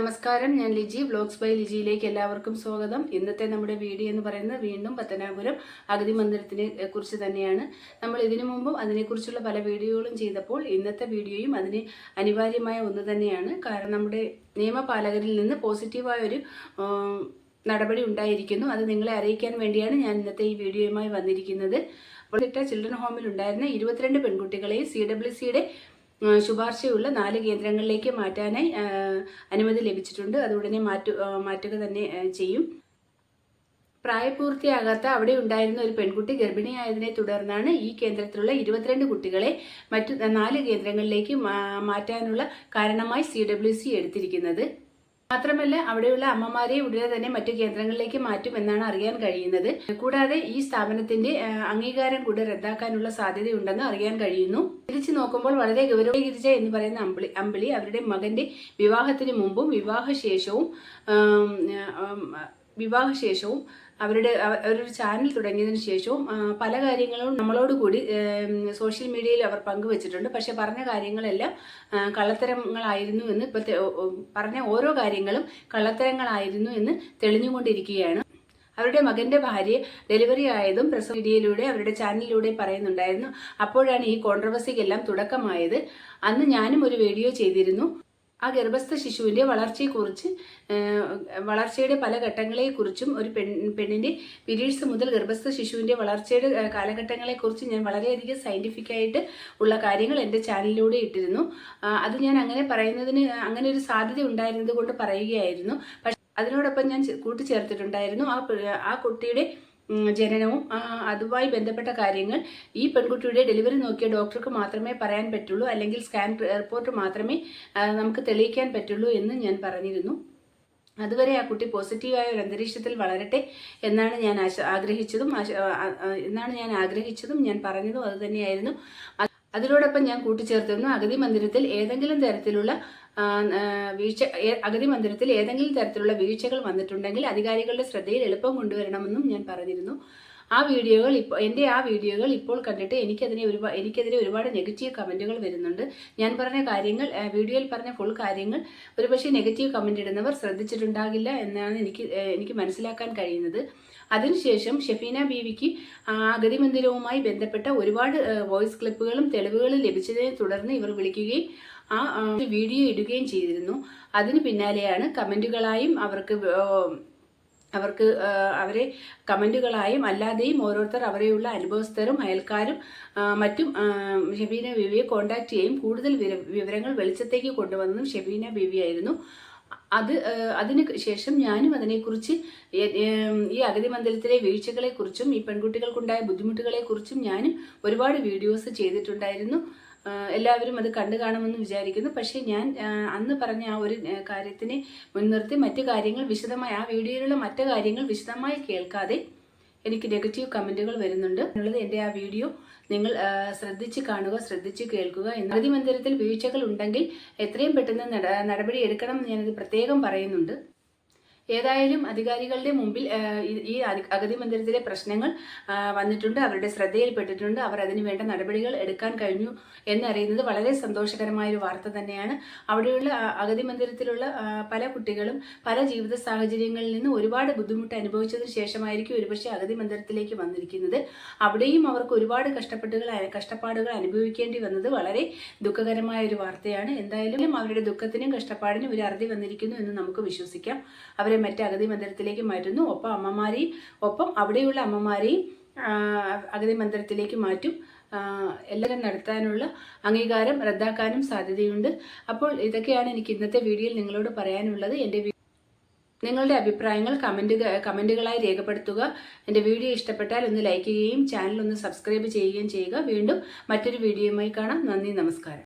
നമസ്കാരം. ഞാൻ Liji. Vlogs by ലിജിയിലേക്ക് എല്ലാവർക്കും സ്വാഗതം. ഇന്നത്തെ നമ്മുടെ വീഡിയോ എന്ന് പറയുന്നത് വീണ്ടും പത്തനാപുരം അഗതി മന്ദിരത്തിനെ കുറിച്ച് തന്നെയാണ്. നമ്മൾ ഇതിനു മുമ്പും അതിനെക്കുറിച്ചുള്ള പല വീഡിയോകളും ചെയ്തപ്പോൾ ഇന്നത്തെ വീഡിയോയും അതിന് അനിവാര്യമായ ഒന്ന് തന്നെയാണ്. കാരണം നമ്മുടെ നിയമപാലകരിൽ നിന്ന് പോസിറ്റീവായ ഒരു നടപടി ഉണ്ടായിരിക്കുന്നു. അത് നിങ്ങളെ അറിയിക്കാൻ വേണ്ടിയാണ് ഞാൻ ഇന്നത്തെ ഈ വീഡിയോയുമായി വന്നിരിക്കുന്നത്. അപ്പോൾ ചിൽഡ്രൻ ഹോമിൽ ഉണ്ടായിരുന്ന ഇരുപത്തിരണ്ട് പെൺകുട്ടികളെയും സി ഡബ്ല്യു സിയുടെ ശുപാർശയുള്ള നാല് കേന്ദ്രങ്ങളിലേക്ക് മാറ്റാനായി അനുമതി ലഭിച്ചിട്ടുണ്ട്. അത് ഉടനെ മാറ്റു മാറ്റുക തന്നെ ചെയ്യും. പ്രായപൂർത്തിയാകാത്ത അവിടെ ഉണ്ടായിരുന്ന ഒരു പെൺകുട്ടി ഗർഭിണിയായതിനെ തുടർന്നാണ് ഈ കേന്ദ്രത്തിലുള്ള ഇരുപത്തിരണ്ട് കുട്ടികളെ മറ്റു നാല് കേന്ദ്രങ്ങളിലേക്ക് മാറ്റാനുള്ള കാരണമായി സി എടുത്തിരിക്കുന്നത്. മാത്രമല്ല അവിടെയുള്ള അമ്മമാരെ ഉടനെ തന്നെ മറ്റു കേന്ദ്രങ്ങളിലേക്ക് മാറ്റും എന്നാണ് അറിയാൻ കഴിയുന്നത്. കൂടാതെ ഈ സ്ഥാപനത്തിന്റെ അംഗീകാരം കൂടെ റദ്ദാക്കാനുള്ള സാധ്യതയുണ്ടെന്ന് അറിയാൻ കഴിയുന്നു. തിരിച്ചു നോക്കുമ്പോൾ വളരെ ഗൗരവഗിരിജ എന്ന് പറയുന്ന അമ്പിളി അമ്പിളി അവരുടെ മകന്റെ വിവാഹത്തിന് മുമ്പും വിവാഹശേഷവും വിവാഹശേഷവും അവരുടെ ഒരു ചാനൽ തുടങ്ങിയതിന് ശേഷവും പല കാര്യങ്ങളും നമ്മളോട് കൂടി സോഷ്യൽ മീഡിയയിൽ അവർ പങ്കുവച്ചിട്ടുണ്ട്. പക്ഷെ പറഞ്ഞ കാര്യങ്ങളെല്ലാം കള്ളത്തരങ്ങളായിരുന്നു എന്ന് ഇപ്പോഴത്തെ പറഞ്ഞ ഓരോ കാര്യങ്ങളും കള്ളത്തരങ്ങളായിരുന്നു എന്ന് തെളിഞ്ഞുകൊണ്ടിരിക്കുകയാണ്. അവരുടെ മകന്റെ ഭാര്യ ഡെലിവറി ആയതും പ്രസ് മീഡിയയിലൂടെ അവരുടെ ചാനലിലൂടെ പറയുന്നുണ്ടായിരുന്നു. അപ്പോഴാണ് ഈ കോൺട്രവേഴ്സിക്കെല്ലാം തുടക്കമായത്. അന്ന് ഞാനും ഒരു വീഡിയോ ചെയ്തിരുന്നു. ആ ഗർഭസ്ഥ ശിശുവിന്റെ വളർച്ചയെക്കുറിച്ച് വളർച്ചയുടെ പല ഘട്ടങ്ങളെക്കുറിച്ചും ഒരു പെൺ പെണ്ണിന്റെ പീരീഡ്സ് മുതൽ ഗർഭസ്ഥ ശിശുവിന്റെ വളർച്ചയുടെ കാലഘട്ടങ്ങളെക്കുറിച്ച് ഞാൻ വളരെയധികം സയന്റിഫിക്കായിട്ട് ഉള്ള കാര്യങ്ങൾ എന്റെ ചാനലിലൂടെ ഇട്ടിരുന്നു. അത് ഞാൻ അങ്ങനെ പറയുന്നതിന് അങ്ങനെ ഒരു സാധ്യത ഉണ്ടായിരുന്നത് കൊണ്ട് പറയുകയായിരുന്നു. പക്ഷെ അതിനോടൊപ്പം ഞാൻ കൂട്ടിച്ചേർത്തിട്ടുണ്ടായിരുന്നു. ആ ആ കുട്ടിയുടെ ജനനവും അതുമായി ബന്ധപ്പെട്ട കാര്യങ്ങൾ ഈ പെൺകുട്ടിയുടെ ഡെലിവറി നോക്കിയ ഡോക്ടർക്ക് മാത്രമേ പറയാൻ പറ്റുള്ളൂ അല്ലെങ്കിൽ സ്കാൻ റിപ്പോർട്ട് മാത്രമേ നമുക്ക് തെളിയിക്കാൻ പറ്റുള്ളൂ എന്ന് ഞാൻ പറഞ്ഞിരുന്നു. അതുവരെ ആ കുട്ടി പോസിറ്റീവായ ഒരു അന്തരീക്ഷത്തിൽ വളരട്ടെ എന്നാണ് ഞാൻ ആശ ആഗ്രഹിച്ചതും എന്നാണ് ഞാൻ ആഗ്രഹിച്ചതും ഞാൻ പറഞ്ഞതും അതുതന്നെയായിരുന്നു അത് അതിനോടൊപ്പം ഞാൻ കൂട്ടിച്ചേർത്തിരുന്നു. അഗതി മന്ദിരത്തിൽ ഏതെങ്കിലും തരത്തിലുള്ള വീഴ്ച അഗതി മന്ദിരത്തിൽ ഏതെങ്കിലും തരത്തിലുള്ള വീഴ്ചകൾ വന്നിട്ടുണ്ടെങ്കിൽ അധികാരികളുടെ ശ്രദ്ധയിൽ എളുപ്പം കൊണ്ടുവരണമെന്നും ഞാൻ പറഞ്ഞിരുന്നു. ആ വീഡിയോകൾ ഇപ്പോൾ എന്റെ ആ വീഡിയോകൾ ഇപ്പോൾ കണ്ടിട്ട് എനിക്കതിനെ ഒരുപാട് എനിക്കെതിരെ ഒരുപാട് നെഗറ്റീവ് കമന്റുകൾ വരുന്നുണ്ട്. ഞാൻ പറഞ്ഞ കാര്യങ്ങൾ വീഡിയോയിൽ പറഞ്ഞ ഫുൾ കാര്യങ്ങൾ ഒരുപക്ഷെ നെഗറ്റീവ് കമന്റ് ഇടുന്നവർ ശ്രദ്ധിച്ചിട്ടുണ്ടാകില്ല എന്നാണ് എനിക്ക് എനിക്ക് മനസ്സിലാക്കാൻ കഴിയുന്നത്. അതിനുശേഷം ഷെഫീന ബീവിക്ക് അഗതി മന്ദിരവുമായി ബന്ധപ്പെട്ട ഒരുപാട് വോയിസ് ക്ലിപ്പുകളും തെളിവുകളും ലഭിച്ചതിനെ തുടർന്ന് ഇവർ വിളിക്കുകയും ആ വീഡിയോ ഇടുകയും ചെയ്തിരുന്നു. അതിന് പിന്നാലെയാണ് കമന്റുകളായും അവർക്ക് അവർക്ക് അവരെ കമന്റുകളായും അല്ലാതെയും ഓരോരുത്തർ അവരെയുള്ള അനുഭവസ്ഥരും അയൽക്കാരും മറ്റും ഷെബീന ബീവിയെ കോൺടാക്ട് ചെയ്യും കൂടുതൽ വിവര- വിവരങ്ങൾ വെളിച്ചത്തേക്ക് കൊണ്ടുവന്നതും ഷെബീന ബീവിയായിരുന്നു അത് അതിന് ശേഷം ഞാനും അതിനെക്കുറിച്ച് ഈ അഗതി മന്ദിരത്തിലെ വീഴ്ചകളെക്കുറിച്ചും ഈ പെൺകുട്ടികൾക്കുണ്ടായ ബുദ്ധിമുട്ടുകളെക്കുറിച്ചും ഞാനും ഒരുപാട് വീഡിയോസ് ചെയ്തിട്ടുണ്ടായിരുന്നു. എല്ലാവരും അത് കണ്ടു കാണുമെന്ന് വിചാരിക്കുന്നു. പക്ഷേ ഞാൻ അന്ന് പറഞ്ഞ ആ ഒരു കാര്യത്തിനെ മുൻനിർത്തി മറ്റു കാര്യങ്ങൾ വിശദമായി ആ വീഡിയോയിലുള്ള മറ്റു കാര്യങ്ങൾ വിശദമായി കേൾക്കാതെ എനിക്ക് നെഗറ്റീവ് കമന്റുകൾ വരുന്നുണ്ട്. എന്നുള്ളത് എന്റെ ആ വീഡിയോ നിങ്ങൾ ശ്രദ്ധിച്ച് കാണുക ശ്രദ്ധിച്ച് കേൾക്കുക നദി മന്ദിരത്തിൽ വീഴ്ചകൾ ഉണ്ടെങ്കിൽ എത്രയും പെട്ടെന്ന് നടപടി എടുക്കണം എന്ന് ഞാനത് പ്രത്യേകം പറയുന്നുണ്ട്. ഏതായാലും അധികാരികളുടെ മുമ്പിൽ ഈ- അഗതി മന്ദിരത്തിലെ പ്രശ്നങ്ങൾ വന്നിട്ടുണ്ട് അവരുടെ ശ്രദ്ധയിൽപ്പെട്ടിട്ടുണ്ട് അവർ അതിന് വേണ്ട നടപടികൾ എടുക്കാൻ കഴിഞ്ഞു എന്നറിയുന്നത് വളരെ സന്തോഷകരമായ ഒരു വാർത്ത തന്നെയാണ്. അവിടെയുള്ള അഗതി മന്ദിരത്തിലുള്ള പല കുട്ടികളും പല ജീവിത സാഹചര്യങ്ങളിൽ നിന്ന് ഒരുപാട് ബുദ്ധിമുട്ട് അനുഭവിച്ചതിന് ശേഷമായിരിക്കും ഒരുപക്ഷെ അഗതി മന്ദിരത്തിലേക്ക് വന്നിരിക്കുന്നത്. അവിടെയും അവർക്ക് ഒരുപാട് കഷ്ടപ്പെട്ടുകൾ കഷ്ടപ്പാടുകൾ അനുഭവിക്കേണ്ടി വന്നത് വളരെ ദുഃഖകരമായ ഒരു വാർത്തയാണ്. എന്തായാലും അവരുടെ ദുഃഖത്തിനും കഷ്ടപ്പാടിനും ഒരു അറുതി വന്നിരിക്കുന്നു എന്ന് നമുക്ക് വിശ്വസിക്കാം. അവരെ മറ്റ് അഗതി മന്ദിരത്തിലേക്ക് മാറ്റുന്നു. ഒപ്പം അമ്മമാരെയും ഒപ്പം അവിടെയുള്ള അമ്മമാരെയും അഗതി മന്ദിരത്തിലേക്ക് മാറ്റും. എല്ലാവരും നടത്താനുള്ള അംഗീകാരം റദ്ദാക്കാനും സാധ്യതയുണ്ട്. അപ്പോൾ ഇതൊക്കെയാണ് എനിക്ക് ഇന്നത്തെ വീഡിയോയിൽ നിങ്ങളോട് പറയാനുള്ളത്. എന്റെ നിങ്ങളുടെ അഭിപ്രായങ്ങൾ കമന്റ് കമന്റുകളായി രേഖപ്പെടുത്തുക. എന്റെ വീഡിയോ ഇഷ്ടപ്പെട്ടാൽ ഒന്ന് ലൈക്ക് ചെയ്യുകയും ചാനൽ ഒന്ന് സബ്സ്ക്രൈബ് ചെയ്യുകയും ചെയ്യുക. വീണ്ടും മറ്റൊരു വീഡിയോയുമായി കാണാം. നന്ദി നമസ്കാരം.